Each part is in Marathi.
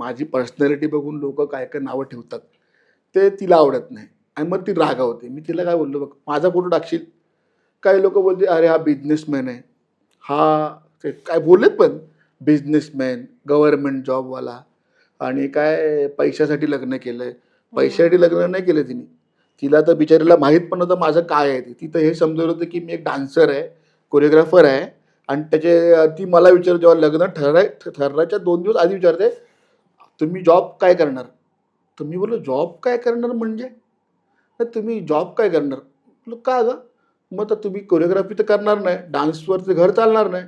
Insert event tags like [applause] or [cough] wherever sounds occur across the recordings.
माझी पर्सनॅलिटी बघून लोक काय काय नावं ठेवतात ते तिला आवडत नाही. आणि मग ती रागावते. मी तिला काय बोललो बघ माझा फोटो टाकशील? काही लोक बोलते अरे हा बिझनेसमॅन आहे. हा ते काय बोललेत पण बिझनेसमॅन गव्हर्नमेंट जॉबवाला आणि काय पैशासाठी लग्न केलंय. पैशासाठी लग्न नाही केलं तिने. तिला तर बिचारीला माहीत पण नव्हतं माझं काय आहे ते. तिथं हे समजवलं होतं की मी एक डान्सर आहे कोरिओग्राफर आहे. आणि त्याचे ती मला विचार जेव्हा लग्न ठराय ठरण्याच्या दोन दिवस आधी विचारते तुम्ही जॉब काय करणार? तर मी बोललो जॉब काय करणार म्हणजे? "नाही, तुम्ही जॉब काय करणार? म्हटलं का ग? मग तर तुम्ही कोरिओग्राफी तर करणार नाही डान्सवरचं घर चालणार नाही.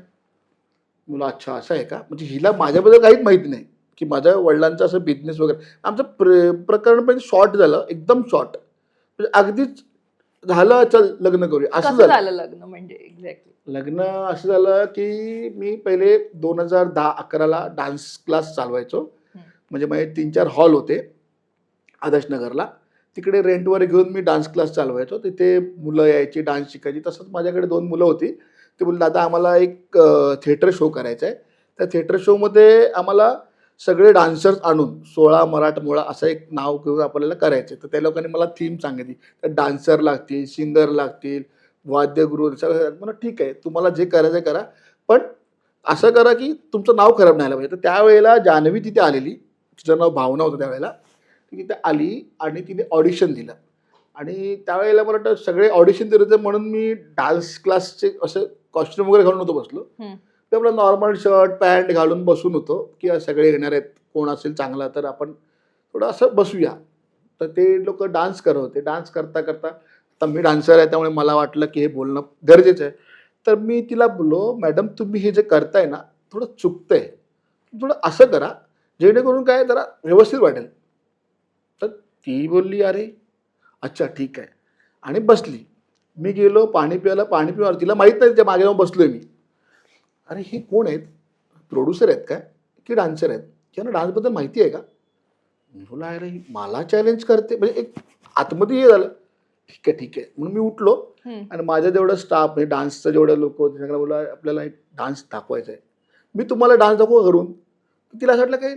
मुलं अच्छा असं आहे का? म्हणजे हिला माझ्याबद्दल काहीच माहिती नाही की माझ्या वडिलांचा असं बिझनेस वगैरे. आमचं प्र प्रकरण पण शॉर्ट झालं एकदम शॉर्ट म्हणजे अगदीच झालं चल लग्न करूया. असं झालं. लग्न म्हणजे एक्झॅक्टली लग्न असं झालं की मी पहिले दोन हजार दहा अकराला डान्स क्लास चालवायचो. म्हणजे माझे तीन चार हॉल होते आदर्शनगरला. तिकडे रेंटवर घेऊन मी डान्स क्लास चालवायचो. तिथे मुलं यायची डान्स शिकायची. तसंच माझ्याकडे दोन मुलं होती. ते बोलले दादा आम्हाला एक थिएटर शो करायचा आहे त्या थिएटर शोमध्ये आम्हाला सगळे डान्सर्स आणून सोळा मराठमोळा असं एक नाव घेऊन आपल्याला करायचं. तर त्या लोकांनी मला थीम सांगितली. तर डान्सर लागतील सिंगर लागतील वाद्यगृह सगळं म्हणा ठीक आहे तुम्हाला जे करायचं आहे करा. पण असं करा की तुमचं नाव खराब नाही आलं पाहिजे. तर त्यावेळेला जान्हवी तिथे आलेली. तिचं नाव भावना होतं त्यावेळेला. ती तिथे आली आणि तिने ऑडिशन दिलं. आणि त्यावेळेला मला वाटतं सगळे ऑडिशन दिले होते म्हणून मी डान्स क्लासचे असं कॉस्ट्युम वगैरे घालून होतो बसलो. हम्म. ते आपलं नॉर्मल शर्ट पॅन्ट घालून बसून होतो की सगळे येणार आहेत कोण असेल चांगला तर आपण थोडं असं बसूया. तर ते लोक डान्स करत होते. डान्स करता करता आता मी डान्सर आहे त्यामुळे मला वाटलं की हे बोलणं गरजेचं आहे. तर मी तिला बोललो मॅडम तुम्ही हे जे करताय ना थोडं चुकतंय. थोडं असं करा जेणेकरून काय जरा व्यवस्थित वाटेल. तर ती बोलली अरे अच्छा ठीक आहे. आणि बसली. मी गेलो पाणी प्यायला पाणी पिणार तिला माहीत नाही त्या मागे जाऊन बसलोय मी. अरे हे कोण आहेत? प्रोड्युसर आहेत काय? की डान्सर आहेत? त्यांना डान्सबद्दल माहिती आहे का? मी बोला अरे मला चॅलेंज करते. म्हणजे एक आतमध्ये हे झालं. ठीक आहे ठीक आहे. म्हणून मी उठलो. आणि माझं जेवढं स्टाफ म्हणजे डान्सचं जेवढं लोक होते सगळं बोला आपल्याला एक डान्स दाखवायचा आहे मी तुम्हाला डान्स दाखवू करून तिला असं वाटलं काही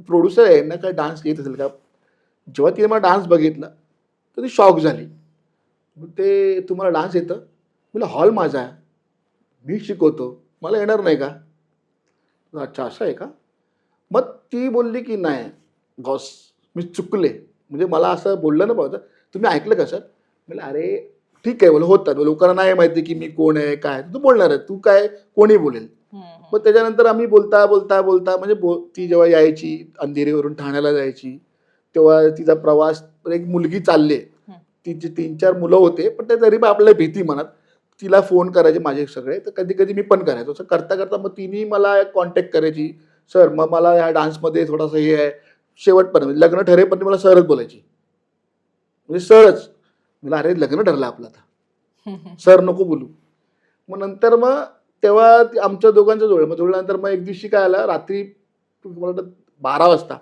प्रोड्युसर आहे ना काय डान्स येत असेल का? जेव्हा तिने मला डान्स बघितला तर ती शॉक झाली. मग ते तुम्हाला डान्स येतं? मला हॉल माझा आहे. मी शिकवतो. मला येणार नाही का? अच्छा असं आहे का? मग ती बोलली की नाही गॉस मी चुकले. म्हणजे मला असं बोललं ना पाहिजे तुम्ही ऐकलं का सर म्हणजे अरे ठीक आहे. बोल होतात. लोकांना नाही माहिती की मी कोण आहे काय तू बोलणार आहे. तू काय कोणी बोलेल? मग त्याच्यानंतर आम्ही बोलता बोलता बोलता म्हणजे बो ती जेव्हा यायची अंधेरीवरून ठाण्याला जायची तेव्हा तिचा प्रवास एक मुलगी चालले. तिचे तीन चार मुलं होते पण ते तरी आपल्याला भीती मनात तिला फोन करायचे माझे सगळे तर कधी कधी मी पण करायचो. असं करता करता मग तिने मला कॉन्टॅक्ट करायची. सर मग मला ह्या डान्समध्ये थोडंसं हे आहे. शेवटपर्यंत म्हणजे लग्न ठरेपर्यंत मला सरच बोलायची. म्हणजे सरच. मला अरे लग्न ठरलं आपलं आता. [laughs] सर नको बोलू. मग नंतर मग तेव्हा ते आमच्या दोघांचं जुळलं मग जुळल्यानंतर मग एक दिवशी काय आलं रात्री मला वाटतं बारा वाजता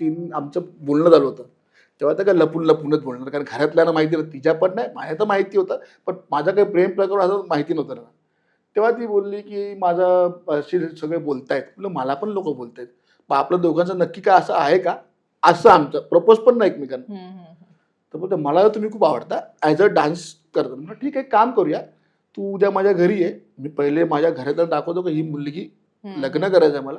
तीन आमचं बोलणं झालं होतं. तेव्हा तर काय लपून लपूनच बोलणार कारण घरातल्यांना माहिती नव्हतं तिच्या पण नाही माझ्या तर माहिती होतं पण माझं काही प्रेम प्रकरण असं माहिती नव्हतं ना. तेव्हा ती बोलली की माझं अशी सगळे बोलतायत. म्हणलं मला पण लोक बोलतायत. मग आपलं दोघांचं नक्की काय असं आहे का? असं आमचं प्रपोज पण नाही एकमेकांना. तर बोलतो मला तुम्ही खूप आवडता ॲज अ डान्स करतो. ठीक आहे काम करूया. तू उद्या माझ्या घरी ये. मी पहिले माझ्या घरात दाखवतो की ही मुलगी. लग्न करायचं आहे मला.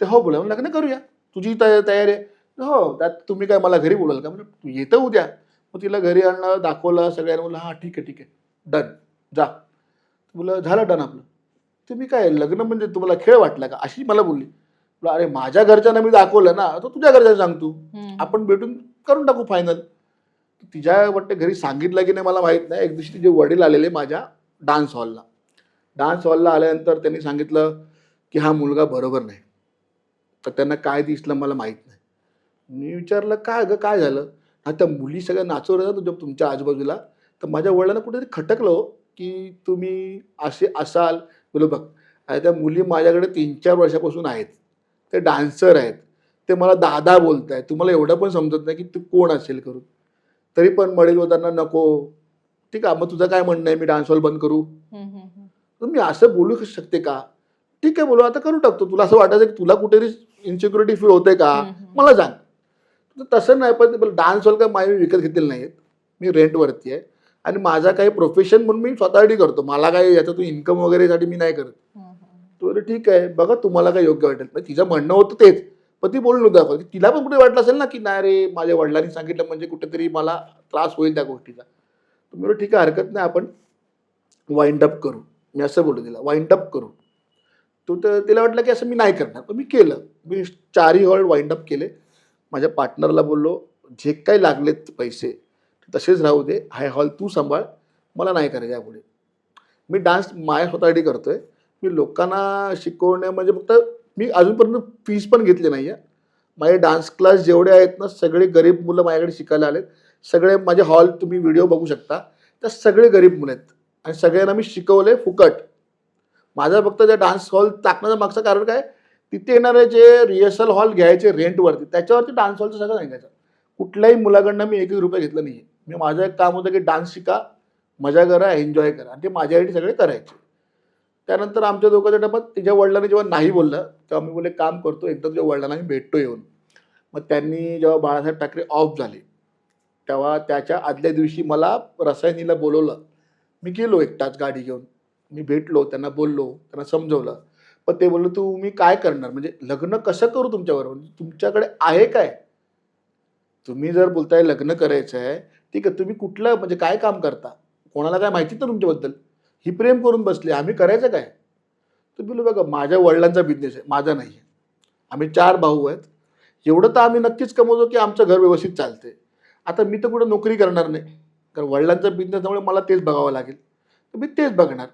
ते हो बोला. लग्न करूया. तुझी तया- तयारी आहे. हो त्यात तुम्ही काय मला घरी बोलाल का? म्हणजे तू येतं उद्या. मग तिला घरी आणलं दाखवलं सगळ्यांना बोललं हां ठीक आहे ठीक आहे. डन. जा. बोला झालं डन आपलं. तुम्ही काय लग्न म्हणजे तुम्हाला खेळ वाटला का? अशी मला बोलली. बोला अरे माझ्या घरच्यांना मी दाखवलं ना तर तुझ्या घरच्यांना सांग तू. हम्म. आपण भेटून करून टाकू फायनल तिच्या वाटतं घरी सांगितलं की नाही मला माहीत नाही. एक दिवशी तिचे वडील आलेले माझ्या. डान्स हॉलला डान्स हॉलला आल्यानंतर त्यांनी सांगितलं की हा मुलगा बरोबर नाही. तर त्यांना काय दिसलं मला माहीत नाही. मी विचारलं काय गं काय झालं? हा त्या मुली सगळ्या नाचवत होत्या तुझ्या तुमच्या आजूबाजूला. तर माझ्या वडिलांना कुठेतरी खटकलो हो, की तुम्ही असे असाल. बोलो बघ आणि त्या मुली माझ्याकडे तीन चार वर्षापासून आहेत. ते डान्सर आहेत. ते मला दादा बोलत आहे तुम्हाला एवढं पण समजत नाही की तू कोण असेल करून. तरी पण वडील होताना नको. ठीक आहे मग तुझं काय म्हणणं आहे? मी डान्स हॉल बंद करू. तर मी असं बोलू शकते का? ठीक आहे बोलू. आता करू टाकतो तुला असं वाटायचं की तुला कुठेतरी इन्सिक्युरिटी फील होते का. मला सांग. तर तसं नाही पण डान्स हॉल काय माझे विकत घेतलेले नाहीत मी रेंटवरती आहे. आणि माझा काही प्रोफेशन म्हणून मी स्वतःसाठी करतो. मला काही याच्यातून इन्कम वगैरेसाठी मी नाही करत. तो बोलले, ठीक आहे बघा तुम्हाला काय योग्य वाटेल. तिचं म्हणणं होतं तेच. पण ती बोलून नव्हतं. तिला पण कुठे वाटलं असेल ना की नाही रे माझ्या वडिलांनी सांगितलं म्हणजे कुठेतरी मला त्रास होईल त्या गोष्टीचा. तुम्ही ठीक आहे हरकत नाही आपण वाइंड अप करू. मी असं बोललो तिला वाइंड अप करू. तो तर तिला वाटलं की असं मी नाही करणार पण मी केलं. मी चारही हॉल वाइंड अप केले. माझ्या पार्टनरला बोललो जे काही लागलेत पैसे तसेच राहू दे. हाय हॉल तू सांभाळ. मला नाही करायचं यापुढे. मी डान्स माझ्या स्वतःसाठी करतोय. मी लोकांना शिकवण्या म्हणजे फक्त मी अजूनपर्यंत फीस पण घेतली नाही आहे माझे डान्स क्लास जेवढे आहेत ना सगळे गरीब मुलं माझ्याकडे शिकायला आलेत. सगळे माझे हॉल तुम्ही व्हिडिओ बघू शकता. त्या सगळे गरीब मुलं आहेत. आणि सगळ्यांना मी शिकवले फुकट. माझा फक्त त्या डान्स हॉल टाकण्याचं मागचं कारण काय? तिथे येणारे जे रिहर्सल हॉल घ्यायचे रेंटवरती त्याच्यावरती डान्स हॉलचं सगळं सांगायचं. कुठल्याही मुलाकडनं मी एकही रुपये घेतला नाही मी माझं एक काम होतं की डान्स शिका मजा करा एन्जॉय करा. आणि ते माझ्यासाठी सगळे करायचे. त्यानंतर आमच्या दोघांच्या डब्यात तिच्या वडिलांनी जेव्हा नाही बोललं तेव्हा मी बोलले काम करतो एकदा तुझ्या वडिलांना मी भेटतो येऊन. मग त्यांनी जेव्हा बाळासाहेब ठाकरे ऑफ झाले तेव्हा त्याच्या आदल्या दिवशी मला रसायनीला बोलवलं. मी गेलो एकटाच गाडी घेऊन. मी भेटलो त्यांना बोललो त्यांना समजवलं. पण ते बोललो तू मी काय करणार? म्हणजे लग्न कसं करू तुमच्याबरोबर? म्हणजे तुमच्याकडे आहे काय? तुम्ही जर बोलताय लग्न करायचं आहे ठीक आहे तुम्ही कुठलं म्हणजे काय काम करता? कोणाला काय माहिती तर तुमच्याबद्दल. ही प्रेम करून बसले आम्ही करायचं काय? तर बोललो बघा माझ्या वडिलांचा बिझनेस आहे माझा नाही आहे आम्ही चार भाऊ आहेत. एवढं तर आम्ही नक्कीच कमवतो की आमचं घर व्यवस्थित चालते आता मी तर कुठं नोकरी करणार नाही. कारण वडिलांचा बिझनेस त्यामुळे मला तेच बघावं लागेल. तर मी तेच बघणार.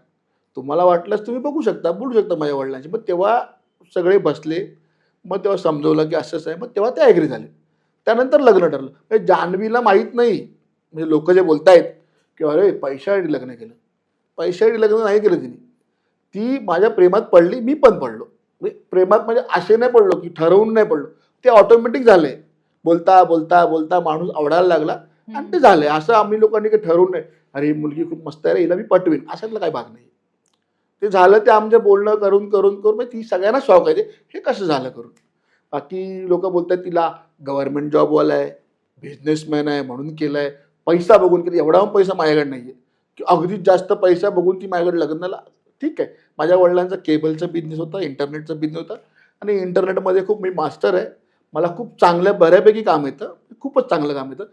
तुम्हाला वाटलंच तुम्ही बघू शकता बोलू शकता माझ्या वडिलांशी. मग तेव्हा सगळे बसले. मग तेव्हा समजवलं की असंच आहे. मग तेव्हा ते ॲग्री झाले. त्यानंतर लग्न ठरलं. म्हणजे जान्हवीला माहीत नाही. म्हणजे लोक जे बोलतायत की अरे पैशासाठी लग्न केलं. पैशासाठी लग्न नाही केलं तिने. ती माझ्या प्रेमात पडली मी पण पडलो. म्हणजे प्रेमात म्हणजे असे नाही पडलो की ठरवून नाही पडलो. ते ऑटोमॅटिक झाले बोलता बोलता बोलता माणूस आवडायला लागला आणि ते झालंय असं आम्ही लोकांनी काही ठरवून नाही. अरे मुलगी खूप मस्त आहे रे हिला मी पटवीन. अशातला काही भाग नाही. ते झालं ते आमचं बोलणं करून करून करून मग ती सगळ्यांना शॉक आहे ते, हे कसं झालं करून? बाकी लोक बोलतात तिला गव्हर्नमेंट जॉबवाला आहे बिझनेसमॅन आहे म्हणून केलंय. पैसा बघून केलं एवढा पैसा माझ्याकडे नाही आहे की अगदीच जास्त पैसा बघून ती माझ्याकडे लग्नाला ठीक आहे. माझ्या वडिलांचा केबलचा बिझनेस होता इंटरनेटचा बिझनेस होता. आणि इंटरनेटमध्ये खूप मी मास्टर आहे. मला खूप चांगलं बऱ्यापैकी काम येतं. खूपच चांगलं काम येतं.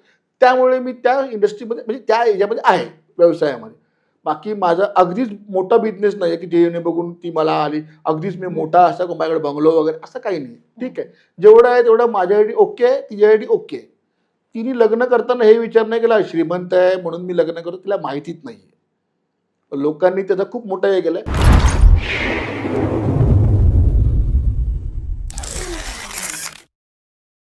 त्यामुळे मी त्या इंडस्ट्रीमध्ये म्हणजे त्या याच्यामध्ये आहे व्यवसायामध्ये. बाकी माझा अगदीच मोठा बिझनेस नाही आहे की जे बघून ती मला आली. अगदीच मी मोठा असा माझ्याकडे बंगलो वगैरे असं काही नाही ठीक आहे. जेवढं आहे तेवढं माझ्यासाठी ओके आहे तिच्यासाठी ओके आहे. तिने लग्न करताना हे विचार नाही केला श्रीमंत आहे म्हणून मी लग्न करतो तिला माहितीच नाही आहे लोकांनी त्याचा खूप मोठा हे केलाय.